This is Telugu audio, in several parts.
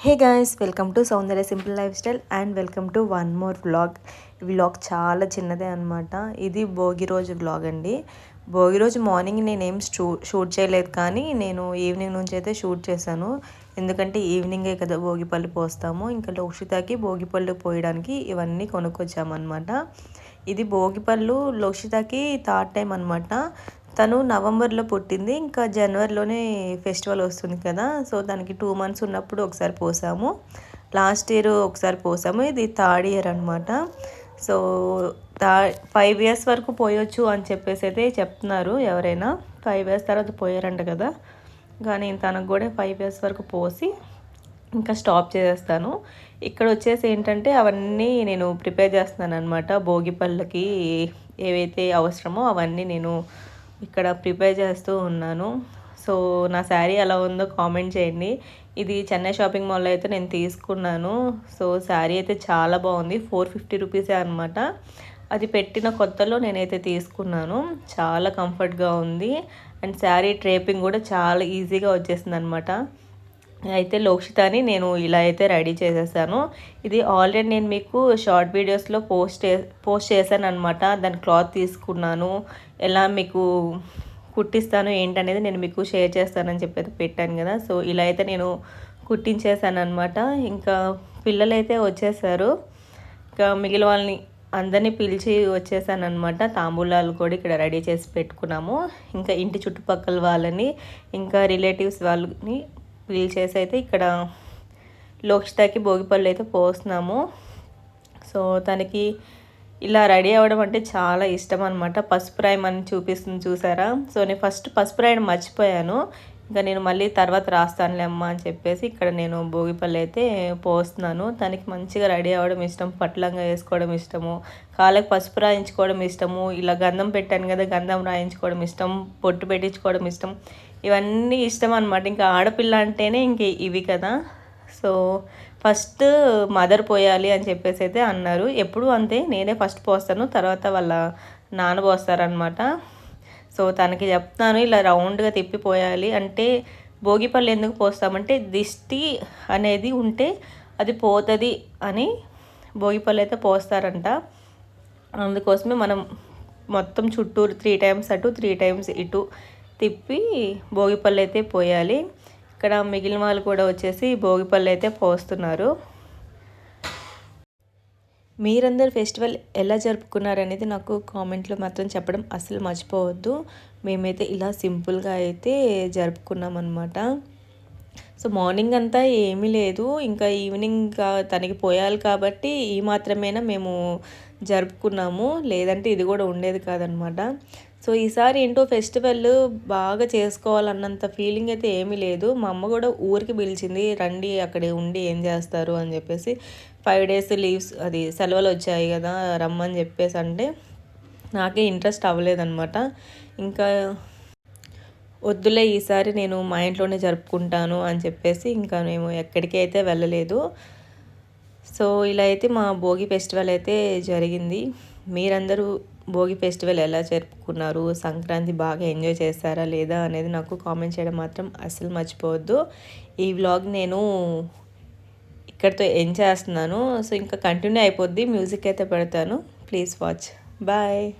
Hey guys welcome to Soundarya simple lifestyle and welcome to one more vlog vlog చాలా చిన్నదే అనమాట ఇది భోగి రోజు వ్లాగ్ అండి. భోగి రోజు మార్నింగ్ నేనేం షూ షూట్ చేయలేదు కానీ నేను ఈవినింగ్ నుంచి అయితే షూట్ చేశాను. ఎందుకంటే ఈవినింగే కదా భోగిపళ్ళు పోస్తాము. ఇంకా లోక్షితాకి భోగిపళ్ళు పోయడానికి ఇవన్నీ కొనుక్కొచ్చామన్నమాట. ఇది భోగిపళ్ళు లోక్షితాకి థర్డ్ టైం అనమాట తను నవంబర్లో పుట్టింది. ఇంకా జనవరిలోనే ఫెస్టివల్ వస్తుంది కదా. సో దానికి టూ మంత్స్ ఉన్నప్పుడు ఒకసారి పోసాము. లాస్ట్ ఇయర్ ఒకసారి పోసాము. ఇది థర్డ్ ఇయర్ అనమాట సో థా ఫైవ్ ఇయర్స్ వరకు పోయొచ్చు అని చెప్పేసి అయితే చెప్తున్నారు ఎవరైనా. ఫైవ్ ఇయర్స్ తర్వాత పోయారంట కదా. కానీ తనకు కూడా ఫైవ్ ఇయర్స్ వరకు పోసి ఇంకా స్టాప్ చేసేస్తాను. ఇక్కడ వచ్చేసి ఏంటంటే అవన్నీ నేను ప్రిపేర్ చేస్తున్నాను అనమాట భోగి పళ్ళకి ఏవైతే అవసరమో అవన్నీ నేను ఇక్కడ ప్రిపేర్ చేస్తూ ఉన్నాను. సో నా శారీ ఎలా ఉందో కామెంట్ చేయండి. ఇది చెన్నై షాపింగ్ మాల్లో అయితే నేను తీసుకున్నాను. సో శారీ అయితే చాలా బాగుంది. ఫోర్ ఫిఫ్టీ రూపీసే అనమాట అది పెట్టిన కొత్తలో నేనైతే తీసుకున్నాను. చాలా కంఫర్ట్గా ఉంది. అండ్ శారీ ట్రేపింగ్ కూడా చాలా ఈజీగా వచ్చేసింది అనమాట అయితే లోక్షితాని నేను ఇలా అయితే రెడీ చేసేసాను. ఇది ఆల్రెడీ నేను మీకు షార్ట్ వీడియోస్లో పోస్ట్ పోస్ట్ చేశాను అనమాట దాని క్లాత్ తీసుకున్నాను. ఎలా మీకు కుట్టిస్తాను ఏంటనేది నేను మీకు షేర్ చేస్తానని చెప్పి పెట్టాను కదా. సో ఇలా అయితే నేను కుట్టించేసాను అనమాట ఇంకా పిల్లలైతే వచ్చేసారు. ఇంకా మిగిలిన వాళ్ళని అందరినీ పిలిచి వచ్చేసాను అనమాట తాంబూలాలు కూడా ఇక్కడ రెడీ చేసి పెట్టుకున్నాము. ఇంకా ఇంటి చుట్టుపక్కల వాళ్ళని ఇంకా రిలేటివ్స్ వాళ్ళని పిలిచేసి అయితే ఇక్కడ లోక్షితాకి భోగిపళ్ళు అయితే పోస్తున్నాము. సో తనకి ఇలా రెడీ అవ్వడం అంటే చాలా ఇష్టం అనమాట పసుపు రాయి మనం చూపిస్తుంది చూసారా? సో నేను ఫస్ట్ పసుపు రాయడం మర్చిపోయాను. ఇంకా నేను మళ్ళీ తర్వాత రాస్తానులే అమ్మ అని చెప్పేసి ఇక్కడ నేను భోగిపల్లి అయితే పోస్తున్నాను. తనకి మంచిగా రెడీ అవ్వడం ఇష్టం పట్లంగా వేసుకోవడం ఇష్టము కాళ్ళకి పసుపు రాయించుకోవడం ఇష్టము ఇలా గంధం పెట్టాను కదా గంధం రాయించుకోవడం ఇష్టం పొట్టు పెట్టించుకోవడం ఇష్టం. ఇవన్నీ ఇష్టం అనమాట ఇంకా ఆడపిల్ల అంటేనే ఇంక ఇవి కదా. సో ఫస్ట్ మదర్ పోయాలి అని చెప్పేసి అయితే అన్నారు. ఎప్పుడు అంతే నేనే ఫస్ట్ పోస్తాను తర్వాత వాళ్ళ నాన్న పోస్తారనమాట సో తనకి చెప్తాను ఇలా రౌండ్గా తిప్పిపోయాలి అంటే భోగిపళ్ళు ఎందుకు పోస్తామంటే దిష్టి అనేది ఉంటే అది పోతుంది అని భోగిపళ్ళు అయితే పోస్తారంట. అందుకోసమే మనం మొత్తం చుట్టూరు త్రీ టైమ్స్ అటు త్రీ టైమ్స్ ఇటు తిప్పి భోగిపళ్ళు అయితే పోయాలి. ఇక్కడ మిగిలిన వాళ్ళు కూడా వచ్చేసి భోగిపళ్ళు అయితే పోస్తున్నారు. మీరందరు ఫెస్టివల్ ఎలా జరుపుకున్నారనేది నాకు కామెంట్లో మాత్రం చెప్పడం అసలు మర్చిపోవద్దు. మేమైతే ఇలా సింపుల్గా అయితే జరుపుకున్నాం అనమాట సో మార్నింగ్ అంతా ఏమీ లేదు. ఇంకా ఈవినింగ్ తనకి పోయాలి కాబట్టి ఈ మాత్రమేనా మేము జరుపుకున్నాము. లేదంటే ఇది కూడా ఉండేది కాదనమాట సో ఈసారి ఏంటో ఫెస్టివల్ బాగా చేసుకోవాలన్నంత ఫీలింగ్ అయితే ఏమీ లేదు. మా అమ్మ కూడా ఊరికి పిలిచింది రండి అక్కడే ఉండి ఏం చేస్తారు? అని చెప్పేసి ఫైవ్ డేస్ లీవ్స్ అది సెలవులు వచ్చాయి కదా రమ్మని చెప్పేసి అంటే నాకే ఇంట్రెస్ట్ అవ్వలేదన్నమాట. ఇంకా వద్దులే ఈసారి నేను మా ఇంట్లోనే జరుపుకుంటాను అని చెప్పేసి ఇంకా మేము ఎక్కడికి అయితే వెళ్ళలేదు. సో ఇలా అయితే మా భోగి ఫెస్టివల్ అయితే జరిగింది. మీరందరూ భోగి ఫెస్టివల్ ఎలా జరుపుకున్నారు? సంక్రాంతి బాగా ఎంజాయ్ చేస్తారా లేదా అనేది నాకు కామెంట్ చేయడం మాత్రం అస్సలు మర్చిపోవద్దు. ఈ వ్లాగ్ నేను ఇక్కడితో ఎంజాయ్ చేస్తున్నాను. సో ఇంకా కంటిన్యూ అయిపోద్ది. మ్యూజిక్ అయితే పెడతాను. Please watch bye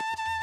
you